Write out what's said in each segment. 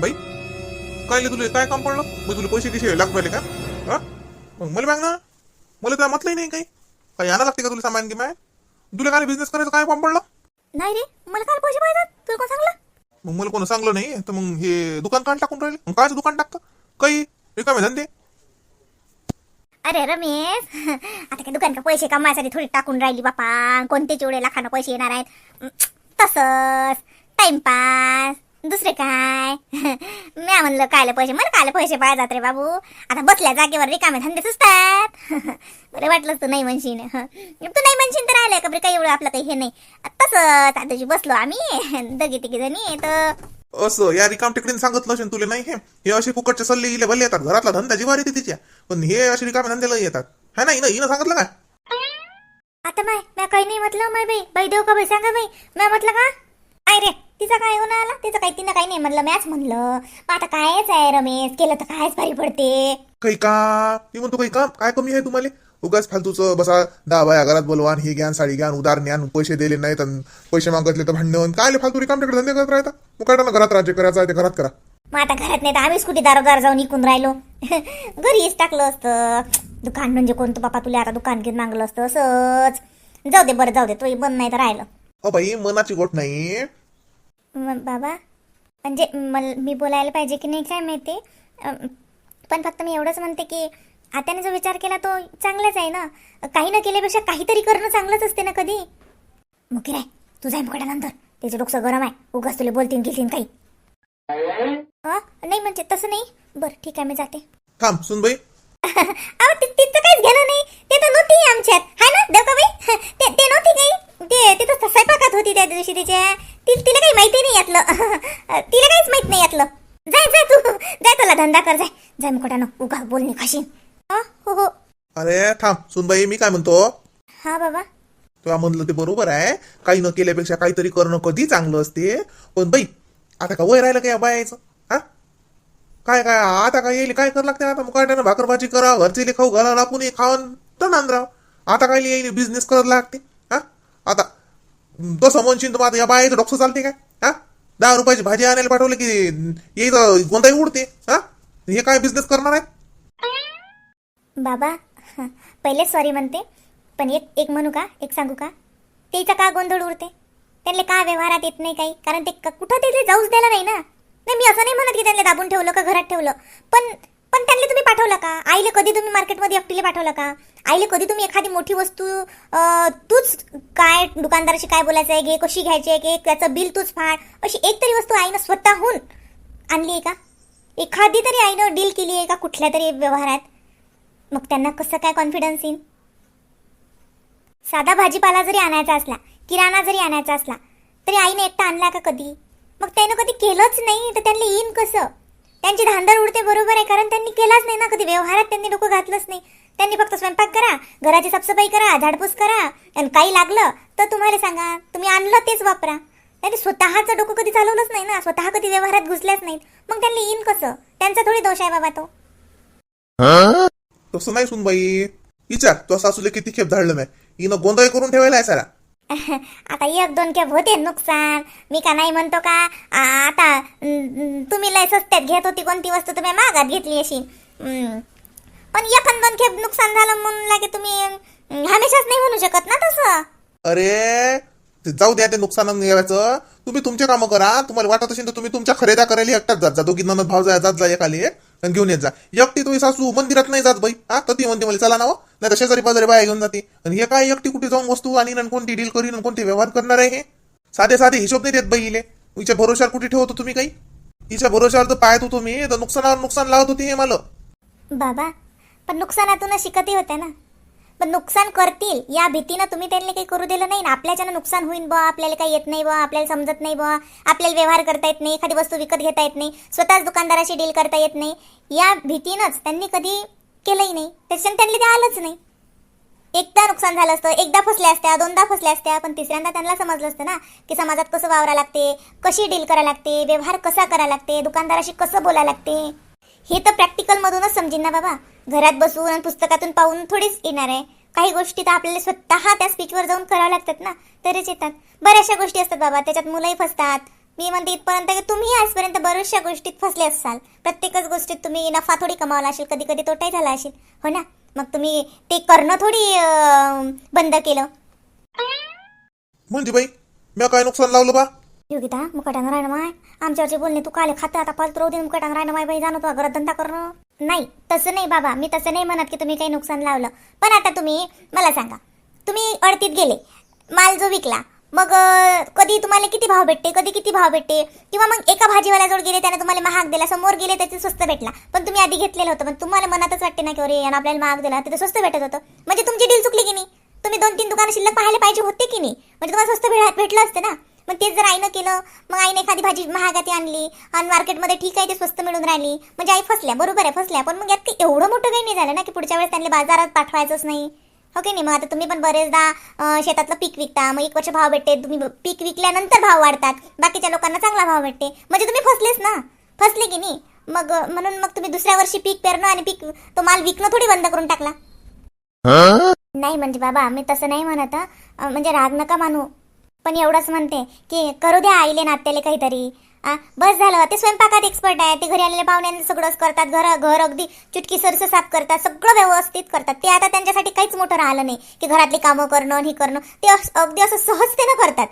बाई काय ले तुला काय काम पडलं? मग तुला पैसे कसे लाख राहिले का? हा? मग मला माग ना. मला तर म्हटलंही नाही काही. काही आणा लागते का तुला सामान की माय तुला काय बिझनेस करायचं काय काम पडलं? नाही रे मला काय पैसे पाहिजेत? तुला कोण सांगलं? मग मला कोण सांगलं नाही तर मग हे दुकान काढ टाकून राहिले. मग कायचं दुकान टाकतं? काही रिकामे धंदे? अरे रमेश आता काय दुकान का पैसे कमायसाठी थोडी टाकून राहिली बापा. कोणते चिवडे लाखानं पैसे येणार आहेत? तसंच. टाइमपास दुसरे काय? म्या म्हणलं कायले पैसे? मला कायले पैसे पाहिजे रे बाबू? आता बसल्या जागेवर रिकामे धंदे सुचतात. बरं वाटलं तू नाही म्हणशील हं. तू नाही म्हणशील तर राहिलं का बरं? काही एवढं आपलं काही हे नाही. तसंच आता बसलो आम्ही दोघी तिघी जणी तर असं या रिकाम टिकडीने सांगितलं असेल तुला नाही हे? हे असे फुकटचे सल्ले इले भले येतात. घरातला धंदा जीवार येते तिच्या. पण हे असे रिकामे धंद्याला येतात. है ना हिनं सांगितलं काय आता माय म्या काही नाही म्हटलं माय बाई. बाई देऊ का बाई? सांगा बाई. म्या म्हटलं का? आय रे तिचा काय होणार आला? तिचं काही तिनं काही नाही म्हणलं मॅच म्हणलं. मग आता कायच आहे रमेश? केलं तर कायच भारी पडते. काही काम मी म्हणतो काही काम काय कमी आहे तुम्हाला? उगाच फालतूचं बसा दहा बाया घरात बोलवा आणि हे घ्या साडी घ्या उदार आणि पैसे दिले नाहीत आणि पैसे मागतले तर भांडण. काय फालतू रिकाम तिकडे धंदे करत राहता? मग काय ना घरात राज्य करायचं आहे ते घरात करा. मग आता घरात नाही तर आम्हीच कुठे दारोदार जाऊन इकून राहिलो? घरीच टाकलं असतं. दुकान म्हणजे कोणतं बापा तुला आता दुकान घेऊन मागलं असतं असंच. जाऊ दे बरं जाऊ दे तोही बंद नाही तर राहिलं. अ बाई मनाची गोट नाही. बाबा म्हणजे मल मी बोलायला पाहिजे की नाही काय माहिती? पण फक्त मी एवढंच म्हणते की आत्याने जो विचार केला तो चांगलाच आहे ना? काही न केल्यापेक्षा काहीतरी करणं चांगलंच असते ना कधी? मुकी राय तू जाय मुकड्यानंतर. त्याचं डोकं गरम आहे. उगाच तुला बोलतीन घेतीन काही? नाही म्हणजे तसं नाही. बरं ठीक आहे मी जाते. थांब सुन बाई अहो तिचं काहीच घेणं नाही. ते तर नव्हती आमच्यात. हाय ना देव का बाई ते नव्हती काही? ते ते तर स्वयंपाकात होती त्या दिवशी तिच्या. ति- तिला काही माहिती नाही यातलं. तिला काहीच माहीत नाही यातलं. जाय जाय तू. जाय तुला धंदा कर. जाय जाय मुकोटानं. उगा बोलणे खाशीन? हो? हो अरे थांब. सुन बाई मी काय म्हणतो? हा बाबा. तुला म्हणलं ते बरोबर आहे. काही न केल्यापेक्षा काहीतरी करणं कधी चांगलं असते. पण बाई आता का वय राहिलं का या बायाचं? हा? काय काय आता काय येईल? काय करावं लागते? आता मुकाट्यानं भाकर भाजी करा घरचे खाऊ घाला आपण खाऊन तर नांदराव. आता काय येईल? बिझनेस करायला लागते. हा? आता तसं म्हणशील तर आता या बायाचं डॉक्टर चालते काय? हा? दहा रुपयाची भाजी आणायला पाठवलं की यायचं कोणताही उडते हा? हे काय बिझनेस करणार आहेत बाबा पहिले सॉरी म्हणते पण एक एक म्हणू का? एक सांगू का? त्याचा का गोंधळ उरते त्यांना का व्यवहारात येत नाही काही? कारण ते क- कुठं तिथे जाऊच द्यायला नाही ना? नाही मी असं नाही म्हणत की त्यांना दाबून ठेवलं का घरात ठेवलं. पण पण त्यांना तुम्ही पाठवलं का? आईला कधी तुम्ही मार्केटमध्ये एकटीला पाठवलं का? आईले कधी तुम्ही एखादी मोठी वस्तू तूच काय दुकानदाराशी काय बोलायचं आहे घे कशी घ्यायची आहे घे त्याचं बिल तूच फाड अशी एक तरी वस्तू आईनं स्वतःहून आणली आहे का? एखादी तरी आईनं डील केली आहे का कुठल्या तरी व्यवहारात? मग त्यांना कसं काय कॉन्फिडन्स येईल साधा भाजीपाला जरी आणायचा असला किराणा जरी आणायचा असला तरी आईने एकटा आणला का कधी? मग त्यानं कधी केलंच नाही तर त्यांना येईन कसं? त्यांची धांदर उडते बरोबर आहे कारण त्यांनी केलाच नाही ना कधी व्यवहारात त्यांनी डोकं घातलंच नाही. त्यांनी फक्त स्वयंपाक करा घराची साफसफाई करा झाडपूस करा. आणि काही लागलं तर तुम्हाला सांगा तुम्ही आणलं तेच वापरा. त्यांनी स्वतःचं डोकं कधी चालवलंच नाही ना स्वतः कधी व्यवहारात घुसल्याच नाहीत. मग त्यांना येईन कसं? त्यांचा थोडी दोष आहे बाबा तो. तसं नाही सुन बाई विचार तो सासूले किती खेप धाडलं नाही. हिनं गोंधळ करून ठेवायला आहे सारा आता एक दोन कॅब होते नुकसान. मी का नाही म्हणतो का? आ- आता अं, तुम्ही लय स्वस्त्यात घेत होती कोणती वस्तू तुम्ही मागात घेतली अशी. पण अन दोन खेप नुकसान झालं म्हणून लागे तुम्ही हमेशाच नाही म्हणू शकत ना तसं. अरे ते जाऊ द्या ते नुकसान यायचं तुम्ही तुमचे कामं करा. तुम्हाला वाटत असेल तर तुम्ही तुमच्या खरेदा करायला एकटाच जात जा. दोघी ननद भाव जा जात जा एकाली. आणि घेऊन येत जा. एकटी तुम्ही सासू मंदिरात नाही जात बाई. हा तर ती म्हणते मला चला ना हो. नाही तर शेजारी पाजारी बाया घेऊन जाते. आणि हे काय एकटी कुठे जाऊन वस्तू आणि कोणती डील करीन आणि कोणते व्यवहार करणार आहे हे? साधे साधे हिशोब नाही देत बाई इले. हिच्या भरोशावर कुठे ठेवतो तुम्ही काही? हिच्या भरोशावर तर पाहत होतो मी तर नुकसानावर नुकसान लावत होती हे मला. बाबा पण नुकसानातूनच शिकतही होते ना. पण नुकसान करतील या भीतीनं तुम्ही त्यांनी काही करू दिलं नाही ना. आपल्याच्यानं नुकसान होईन बा आपल्याला काही येत नाही बा आपल्याला समजत नाही बा आपल्याला व्यवहार करता येत नाही एखादी वस्तू विकत घेता येत नाही स्वतःच दुकानदाराशी डील करता येत नाही. या भीतीनंच त्यांनी कधी केलंही नाही. त्याच्यानं त्यांनी ते आलंच नाही. एकदा नुकसान झालं असतं एकदा फसल्या असत्या दोनदा फसल्या असत्या पण तिसऱ्यांदा त्यांना समजलं असतं ना की समाजात कसं वावरा लागते कशी डील करा लागते व्यवहार कसा करा लागते दुकानदाराशी कसं बोला लागते. हे तर प्रॅक्टिकल मधूनच समजीन ना बाबा. घरात बसून आणि पुस्तकातून पाहून थोडीच येणार आहे. काही गोष्टी तर आपल्याला स्वतः त्या स्पीचवर जाऊन कराव्या लागतात ना. तरच येतात. बऱ्याचशा गोष्टी असतात बाबा. त्याच्यात मुलंही फसतात. मी म्हणते इथपर्यंत की तुम्ही आजपर्यंत बऱ्याचशा गोष्टीत फसले असाल. प्रत्येकच गोष्टीत तुम्ही नफा थोडी कमावला असेल कधी कधी तोटाही झाला असेल. हो ना? मग तुम्ही ते करणं थोडी अं, बंद केलं. म्हणते बाई मी काय नुकसान लावलं बा? योगिता मुकाटानं राहणं माय. आमच्यावरचे बोलणे तू काले खातं आता फालतू राहू दे मुकाटानं राहणं माय. बाई जाणं तू अगर धंदा करणं नाही तसं नाही बाबा. मी तसं नाही म्हणत की तुम्ही काही नुकसान लावलं. पण आता तुम्ही मला सांगा. तुम्ही अडतीत गेले. माल जो विकला मग कधी तुम्हाला किती भाव भेटते? कधी किती भाव भेटते? किंवा मग एका भाजीवाल्याजवळ गेले त्याने तुम्हाला महाग दिला समोर गेले त्याचे स्वस्त भेटला. पण तुम्ही आधी घेतलेलं होतं पण तुम्हाला मनातच वाटते ना की अरे यानं आपल्याला महाग दिला तिथे स्वस्त भेटत होतं. म्हणजे तुमची डील चुकली की नाही? तुम्ही दोन तीन दुकानं शिल्लक पाहायला पाहिजे होते की नाही? म्हणजे तुम्हाला स्वस्त भेट- भेटलं असतं ना? मग तेच जर आईनं केलं मग आईने एखादी भाजी महागाती आणली आणि मार्केटमध्ये ठीक आहे ते स्वस्त मिळून राहिली म्हणजे आई फसल्या बरोबर आहे फसल्या पण मग यात एवढं मोठं काही नाही झालं ना की पुढच्या वेळेस त्यांना बाजारात पाठवायचंच नाही. हो की नाही? मग आता तुम्ही पण बरेचदा शेतातलं पीक विकता मग एक वर्ष भाव भेटते तुम्ही पीक विकल्यानंतर भाव वाढतात बाकीच्या लोकांना चांगला भाव भेटते. म्हणजे तुम्ही फसलेच ना. फसले की नाही? मग म्हणून मग तुम्ही दुसऱ्या वर्षी पीक पेरणं आणि पीक तो माल विकणं थोडी बंद करून टाकला. नाही म्हणजे बाबा मी तसं नाही म्हणत हं. म्हणजे राग नका मानू. पण एवढंच म्हणते की करू द्या आईले नात्याले काहीतरी. बस झालं. ते स्वयंपाकात एक्सपर्ट आहे. ते घरी आलेल्या पाहुण्यांना सगळंच करतात. घर घर अगदी चुटकी सरस साफ करतात. सगळं व्यवस्थित करतात. ते आता त्यांच्यासाठी काहीच मोठं राहिलं नाही की घरातली कामं करणं हे करणं. ते अगदी असं सहजतेनं करतात.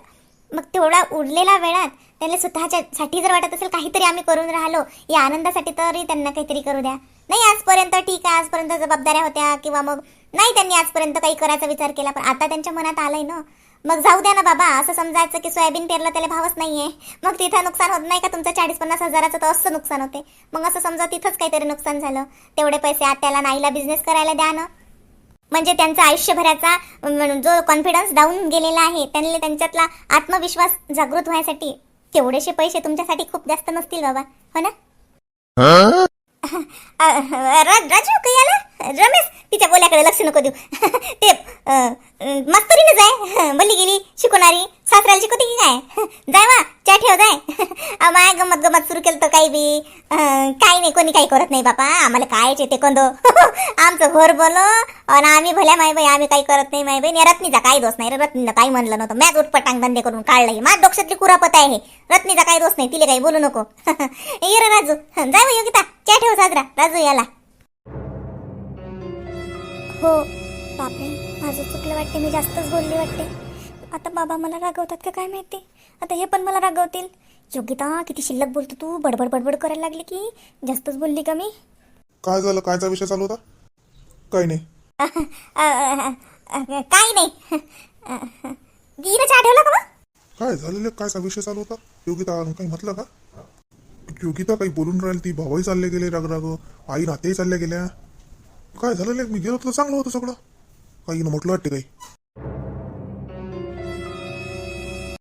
मग तेवढा उरलेला वेळात त्यांना स्वतःच्यासाठी जर वाटत असेल काहीतरी आम्ही करून राहिलो या आनंदासाठी तरी त्यांना काहीतरी करू द्या. नाही आजपर्यंत ठीक आहे. आजपर्यंत जबाबदाऱ्या होत्या किंवा मग नाही त्यांनी आजपर्यंत काही करायचा विचार केला पण आता त्यांच्या मनात आलंय ना. मग जाऊ द्या ना बाबा असं समजायचं की सोयाबीन पेरलं त्याला भावच नाहीये. मग तिथं नुकसान होत नाही का तुमचं? चाळीस पन्नास हजाराचं तर असं नुकसान होते. मग असं समजा तिथंच काहीतरी नुकसान झालं. तेवढे पैसे आत्याला नाईला बिझनेस करायला द्या ना. म्हणजे त्यांचा आयुष्यभराचा जो कॉन्फिडन्स डाऊन गेलेला आहे त्यांनी त्यांच्यातला आत्मविश्वास जागृत व्हायसाठी तेवढेसे पैसे तुमच्यासाठी खूप जास्त नसतील बाबा. हो ना? राजू काही आला? रमेश तिच्या बोल्याकडे लक्ष नको देऊ. ते मस्तरीनच आहे. बोलली गेली शिकवणारी. सासऱ्याला शिकवते की काय? जाय वा च्या ठेव जाय. माय गमत गमत सुरू केलं तर काही बी. काही नाही कोणी काही करत नाही बापा. आम्हाला काय ते कोंदो आमचं घर बोलो. आणि आम्ही भल्या माय बाई आम्ही काही करत नाही माय बाई. आणि रत्नीचा काही दोष नाही रे. रत्नीला काही म्हणलं नव्हतं. मॅच उठपटांग धंदे करून काढलं माझ डोक्षातली कुरापत आहे हे. रत्नीचा काही दोष नाही तिला काही बोलू नको. ये रे राजू. जाय योगिता. च्या ठेव साजरा. राजू याला. हो. बापरे माझं चुकलं वाटते मी जास्तच बोलली वाटते आता बाबा मला रागवतात का काय माहिती? आता हे पण मला रागवतील. योगिता किती शिल्लक बोलतो तू बडबड बडबड करायला लागली की? जास्तच बोलली का मी? काय झालं? कायचा विषय चालू होता? काही नाही. काही नाही. गिरं चहा ठेवला का मग? काय झालेलं? कायचा विषय चालू होता? योगिता काही म्हटलं का? योगिता काही बोलून राहील ती भावही चालले गेले राग राग आई नातेही चालल्या गेल्या. काय झालेलं मी गेलो तर चांगलं होतं सगळं. काही म्हटलं वाटते काही.